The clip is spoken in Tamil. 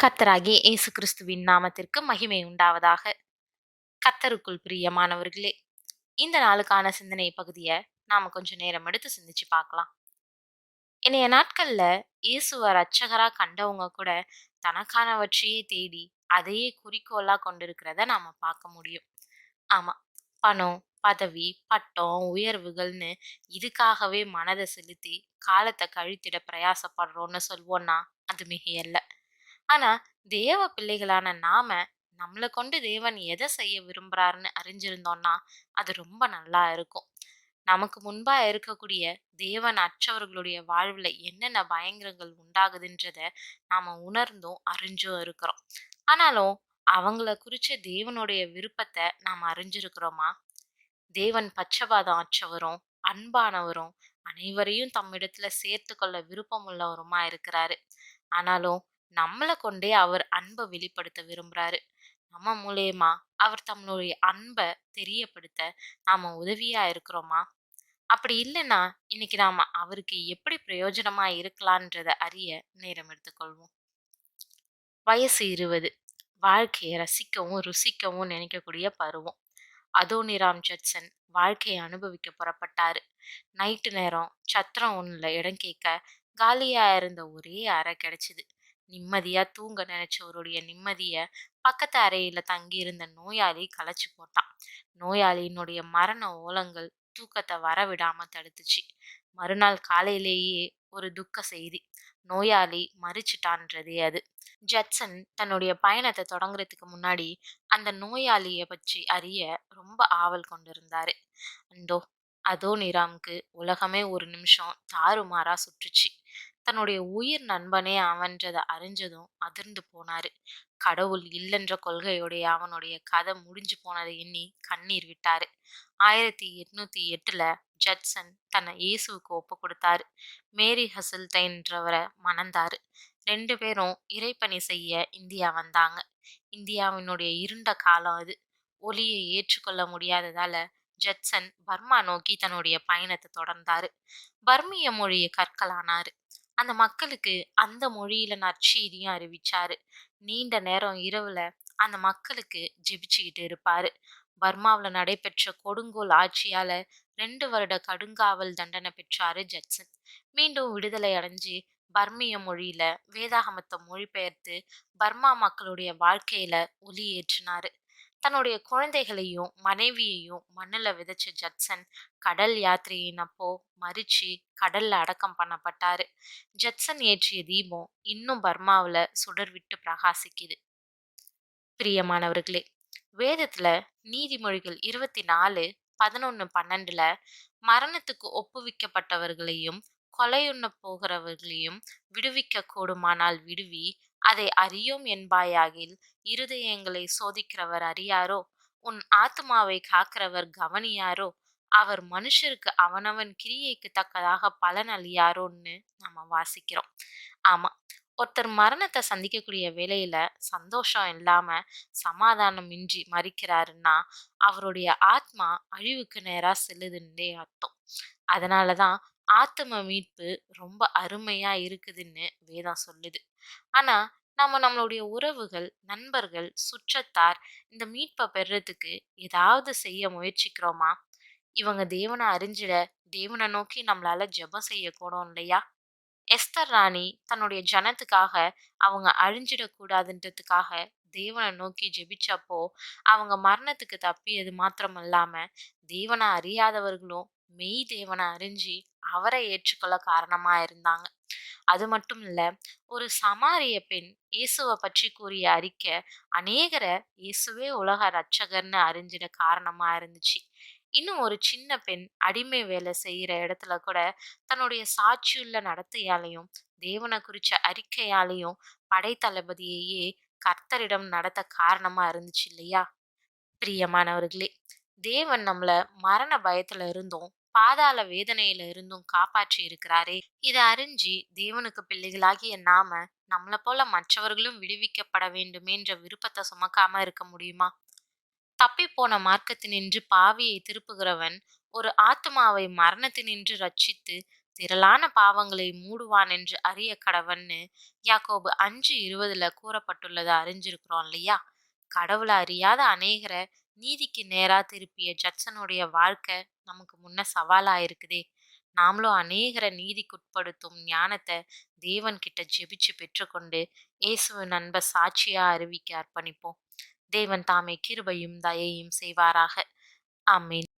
கத்தராகிய இயேசு கிறிஸ்துவின் நாமத்திற்கு மகிமை உண்டாவதாக. கத்தருக்குள் பிரியமானவர்களே இந்த நாளுக்கான சிந்தனை பகுதியை நாம கொஞ்சம் நேரம் எடுத்து சிந்திச்சு பார்க்கலாம் இன்றைய நாட்கள்ல இயேசுவ ரட்சகரா கண்டவங்க கூட தனக்கானவற்றையே தேடி அதையே குறிக்கோளா கொண்டிருக்கிறத நாம பார்க்க முடியும். ஆமா பணம் பதவி பட்டம் உயர்வுகள்னு இதுக்காகவே மனதை செலுத்தி காலத்தை கழித்திட பிரயாசப்படுறோம்னு சொல்வோன்னா அது மிகையல்ல. ஆனா தேவ பிள்ளைகளான நாம நம்மளை கொண்டு தேவன் எதை செய்ய விரும்புறாருன்னு அறிஞ்சிருந்தோம்னா அது ரொம்ப நல்லா இருக்கும். நமக்கு முன்பா இருக்கக்கூடிய தேவன் அற்றவர்களுடைய வாழ்வுல என்னென்ன பயங்கரங்கள் உண்டாகுதுன்றத நாம உணர்ந்தும் அறிஞ்சும் இருக்கிறோம். ஆனாலும் அவங்கள குறிச்ச தேவனுடைய விருப்பத்தை நாம் அறிஞ்சிருக்கிறோமா? தேவன் பச்சபாதம் அற்றவரும் அன்பானவரும் அனைவரையும் தம்மிடத்துல சேர்த்து கொள்ள விருப்பம் உள்ளவருமா இருக்கிறாரு. ஆனாலும் நம்மளை கொண்டே அவர் அன்பை வெளிப்படுத்த விரும்புறாரு. நம்ம மூலியமா அவர் தம்முடைய அன்பை தெரியப்படுத்த நாம உதவியா இருக்கிறோமா? அப்படி இல்லைன்னா இன்னைக்கு நாம அவருக்கு எப்படி பிரயோஜனமா இருக்கலான்றத அறிய நேரம் எடுத்துக்கொள்வோம். வயசு இருபது. வாழ்க்கையை ரசிக்கவும் ருசிக்கவும் நினைக்கக்கூடிய பருவம். அதோனிராம் ஜட்சன் வாழ்க்கையை அனுபவிக்க புறப்பட்டாரு. நைட்டு நேரம் சத்திரம் ஒண்ணுல இடம் கேட்க காலியா இருந்த ஒரே அறை கிடைச்சிது. நிம்மதியாக தூங்க நினைச்சவருடைய நிம்மதியை பக்கத்து அறையில் தங்கி இருந்த நோயாளி களைச்சி போட்டான். நோயாளியினுடைய மரண ஓலங்கள் தூக்கத்தை வரவிடாம தடுத்துச்சு. மறுநாள் காலையிலேயே ஒரு துக்க செய்தி. நோயாளி மறிச்சிட்டான்றதே அது. ஜட்சன் தன்னுடைய பயணத்தை தொடங்குறதுக்கு முன்னாடி அந்த நோயாளியை பற்றி அறிய ரொம்ப ஆவல் கொண்டிருந்தாரு. அந்தோ அதோ நிராம்க்கு உலகமே ஒரு நிமிஷம் தாறுமாறா சுற்றுச்சு. தன்னுடைய உயிர் நண்பனே அவன்றதை அறிஞ்சதும் அதிர்ந்து போனாரு. கடவுள் இல்லைன்ற கொள்கையுடைய அவனுடைய கதை முடிஞ்சு போனதை எண்ணி கண்ணீர் விட்டாரு. ஆயிரத்தி எட்நூத்தி எட்டுல ஜட்சன் தன்னை இயேசுவுக்கு ஒப்பு கொடுத்தாரு. மேரி ஹசில்தைன்றவரை மணந்தாரு. ரெண்டு பேரும் இறைப்பணி செய்ய இந்தியா வந்தாங்க. இந்தியாவினுடைய இருண்ட காலம் அது. ஒளியை ஏற்றுக்கொள்ள முடியாததால ஜட்சன் பர்மா நோக்கி தன்னுடைய பயணத்தை தொடர்ந்தாரு. பர்மிய மொழியை கற்கலானாரு. அந்த மக்களுக்கு அந்த மொழியில நற்செய்தியும் அறிவிச்சாரு. நீண்ட நேரம் இரவுல அந்த மக்களுக்கு ஜெபிச்சுக்கிட்டு இருப்பாரு. பர்மாவில் நடைபெற்ற கொடுங்கோல் ஆட்சியால ரெண்டு வருட கடுங்காவல் தண்டனை பெற்றாரு ஜட்சன். மீண்டும் விடுதலை அடைஞ்சு பர்மிய மொழியில வேதாகமத்தை மொழிபெயர்த்து பர்மா மக்களுடைய வாழ்க்கையில ஒலி ஏற்றினாரு. தன்னுடைய குழந்தைகளையும் மனைவியையும் மண்ணுல விதைச்ச ஜட்சன் கடல் யாத்திரையின் அப்போ மறிச்சு கடல்ல அடக்கம் பண்ணப்பட்டாரு. ஜட்சன் ஏற்றிய தீபம் இன்னும் பர்மாவுல சுடர் விட்டு பிரகாசிக்குது. பிரியமானவர்களே வேதத்துல நீதிமொழிகள் இருபத்தி நாலு பதினொன்னு பன்னெண்டுல மரணத்துக்கு ஒப்புவிக்கப்பட்டவர்களையும் கொலையுண்ண போகிறவர்களையும் விடுவிக்க கூடுமானால் விடுவி அதை அறியோம் என்பாயாகில் இருதயங்களை சோதிக்கிறவர் அறியாரோ? உன் ஆத்மாவை காக்கிறவர் கவனியாரோ? அவர் மனுஷருக்கு அவனவன் கிரியைக்கு தக்கதாக பலன் அளியாரோன்னு நம்ம வாசிக்கிறோம். ஆமா ஒருத்தர் மரணத்தை சந்திக்கக்கூடிய வேலையில சந்தோஷம் இல்லாம சமாதானம் இன்றி மறிக்கிறாருன்னா அவருடைய ஆத்மா அழிவுக்கு நேரா செல்லுதுன்னே அர்த்தம். அதனாலதான் ஆத்ம மீட்பு ரொம்ப அருமையா இருக்குதுன்னு வேதம் சொல்லுது. ஆனா நம்ம நம்மளுடைய உறவுகள் நண்பர்கள் சுற்றத்தார் இந்த மீட்பை பெறுறதுக்கு ஏதாவது செய்ய முயற்சிக்கிறோமா? இவங்க தேவனை அறிஞ்சிட தேவனை நோக்கி நம்மளால ஜெபம் செய்யக்கூடும் இல்லையா? எஸ்தர் ராணி தன்னுடைய ஜனத்துக்காக அவங்க அழிஞ்சிடக்கூடாதுன்றதுக்காக தேவனை நோக்கி ஜெபிச்சப்போ அவங்க மரணத்துக்கு தப்பியது மாத்திரம் இல்லாம தேவனை அறியாதவர்களும் மெய் தேவனை அறிஞ்சு அவரை ஏற்றுக்கொள்ள காரணமா இருந்தாங்க. அது மட்டும் இல்ல ஒரு சமாரிய பெண் இயேசுவை பற்றி கூறிய அறிக்கை அநேகரை இயேசுவே உலக ரட்சகர்னு அறிஞ்சிட காரணமா இருந்துச்சு. இன்னும் ஒரு சின்ன பெண் அடிமை வேலை செய்கிற இடத்துல கூட தன்னுடைய சாட்சியுள்ள நடத்தையாலையும் தேவனை குறிச்ச அறிக்கையாலையும் படைத்தளபதியையே கர்த்தரிடம் நடத்த காரணமா இருந்துச்சு இல்லையா? பிரியமானவர்களே தேவன் நம்மள மரண பயத்துல இருந்தும் பாதாள வேதனையில இருந்தும் காப்பாற்றி இருக்கிறாரே. இதை அறிஞ்சு தேவனுக்கு பிள்ளைகளாகிய நாம நம்மளை போல மற்றவர்களும் விடுவிக்கப்பட வேண்டுமேன்ற விருப்பத்தை சுமக்காம இருக்க முடியுமா? தப்பி போன மார்க்கத்தினின்று பாவியை திருப்புகிறவன் ஒரு ஆத்மாவை மரணத்தினின்று ரட்சித்து திரளான பாவங்களை மூடுவான் என்று அறிய கடவன்னு யாக்கோபு அஞ்சு இருபதுல கூறப்பட்டுள்ளதை அறிஞ்சிருக்கிறோம் இல்லையா? கடவுளை அறியாத அநேகரை நீதிக்கு நேரா திருப்பிய ஜட்சனுடைய வாழ்க்கை நமக்கு முன்ன சவாலா இருக்குதே. நாமளும் அநேகரை நீதிக்குட்படுத்தும் ஞானத்தை தேவன்கிட்ட ஜெபிச்சு பெற்றுக்கொண்டு இயேசுவின் அன்பை சாட்சியா அறிவிக்க அர்ப்பணிப்போம். தேவன் தாமே கிருபையும் தயையும் செய்வாராக. ஆமீன்.